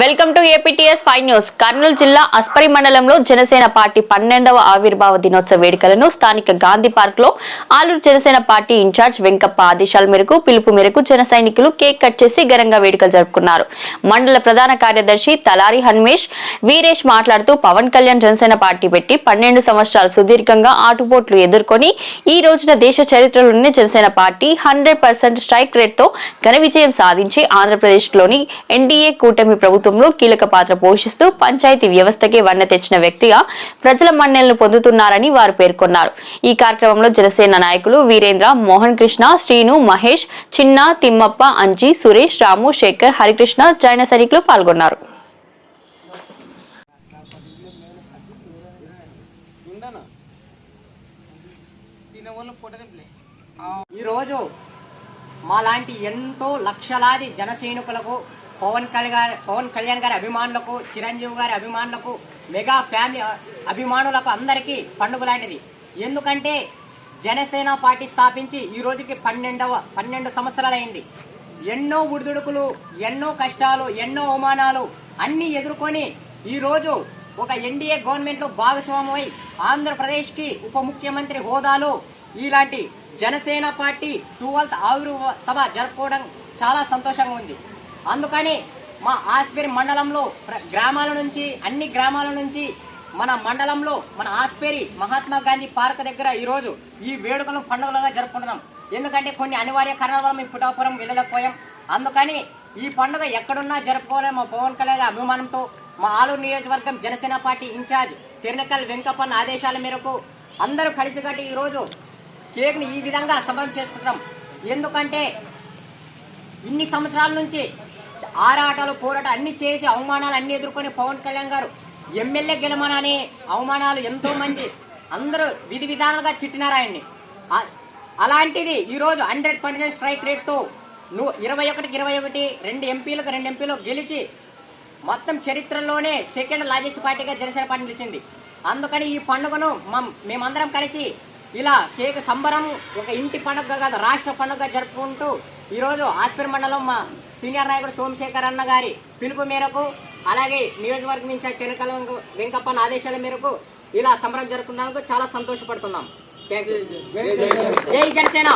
Welcome to APTS five news. Kurnool జిల్లా అస్పరి మండలంలో Janasena party పన్నెండవ ఆవిర్భావ దినోత్సవ వేడుకలను స్థానిక గాంధీ పార్క్లో ఆలూరు జనసేన పార్టీ ఇన్ఛార్జ్ వెంకప్ప ఆదేశాల మేరకు పిలుపు మేరకు జన సైనికులు కేక్ కట్ చేసి ఘనంగా వేడుకలు జరుపుకున్నారు. మండల ప్రధాన కార్యదర్శి తలారి హన్మేష్ వీరేష్ మాట్లాడుతూ పవన్ కళ్యాణ్ జనసేన పార్టీ పెట్టి పన్నెండు సంవత్సరాలు సుదీర్ఘంగా ఆటుపోట్లు ఎదుర్కొని ఈ రోజున దేశ చరిత్రలోనే Janasena party hundred percent strike రేట్తో ఘన విజయం సాధించి ఆంధ్రప్రదేశ్లోని ఎన్డీఏ కూటమి ప్రభుత్వం ప్రభుత్వంలో కీలక పాత్ర పోషిస్తూ పంచాయతీ వ్యవస్థకే వన్న తెచ్చిన వ్యక్తిగా ప్రజల మన్నెలను పొందుతున్నారని వారు పేర్కొన్నారు. ఈ కార్యక్రమంలో జనసేన నాయకులు వీరేంద్ర మోహన్ కృష్ణ శ్రీను మహేష్ చిన్న తిమ్మప్ప అంజీ సురేష్ రాము శేఖర్ హరికృష్ణ జైన సైనికులు పాల్గొన్నారు. ఈరోజు మాలాంటి ఎంతో లక్షలాది జన సైనికులకు పవన్ కళ్యాణ్ పవన్ కళ్యాణ్ గారి అభిమానులకు చిరంజీవి గారి అభిమానులకు మెగా ఫ్యామిలీ అభిమానులకు అందరికీ పండుగ లాంటిది. ఎందుకంటే జనసేన పార్టీ స్థాపించి ఈ రోజుకి పన్నెండవ పన్నెండు సంవత్సరాలైంది. ఎన్నో ఉడిదుడుకులు ఎన్నో కష్టాలు ఎన్నో అవమానాలు అన్నీ ఎదుర్కొని ఈరోజు ఒక ఎన్డీఏ గవర్నమెంట్లో భాగస్వామ్యమై ఆంధ్రప్రదేశ్కి ఉప ముఖ్యమంత్రి హోదాలో ఇలాంటి జనసేన పార్టీ ట్వెల్త్ ఆవిర్భావ సభ జరుపుకోవడం చాలా సంతోషంగా ఉంది. అందుకని మా ఆస్పేరి మండలంలో ప్ర- గ్రామాల నుంచి అన్ని గ్రామాల నుంచి మన మండలంలో మన ఆస్పేరి మహాత్మా గాంధీ పార్క్ దగ్గర ఈరోజు ఈ వేడుకలను పండుగలుగా జరుపుకుంటున్నాం. ఎందుకంటే కొన్ని అనివార్య కారణాల వల్ల మేము పిఠాపురం వెళ్ళలేకపోయాం. అందుకని ఈ పండుగ ఎక్కడున్నా జరుపుకోవాలని మా పవన్ కళ్యాణ్ అభిమానంతో మా ఆలూరు నియోజకవర్గం జనసేన పార్టీ ఇన్ఛార్జ్ తిరునకల్ వెంకప్పన్న ఆదేశాల మేరకు అందరూ కలిసికట్టి ఈరోజు కేక్ని ఈ విధంగా సంబరం చేసుకుంటున్నాం. ఎందుకంటే ఇన్ని సంవత్సరాల నుంచి ఆరాటాలు పోరాట అన్ని చేసి అవమానాలు అన్ని ఎదుర్కొని పవన్ కళ్యాణ్ గారు ఎమ్మెల్యే గెలమనని అవమానాలు ఎంతో మంది అందరూ విధి విధానాలుగా తిట్టినారు ఆయన్ని. అలాంటిది ఈరోజు హండ్రెడ్ పర్సెంట్ స్ట్రైక్ రేట్తో నువ్వు ఇరవై ఒకటికి ఇరవై ఒకటి రెండు ఎంపీలకు రెండు ఎంపీలు గెలిచి మొత్తం చరిత్రలోనే సెకండ్ లార్జెస్ట్ పార్టీగా జనసేన పార్టీ నిలిచింది. అందుకని ఈ పండుగను మం- మేమందరం కలిసి ఇలా కేక్ సంబరం ఒక ఇంటి పండుగ కాదు రాష్ట్ర పండుగ జరుపుకుంటూ ఈరోజు ఆస్పర్ మండలం మా సీనియర్ నాయకుడు సోమశేఖర్ అన్న గారి పిలుపు మేరకు అలాగే నియోజకవర్గం ఇన్ఛార్జ్ తెరకల వెంకప్పన్న ఆదేశాల మేరకు ఇలా సంబరం జరుపుకున్నందుకు చాలా సంతోషపడుతున్నాం. జై జనసేన.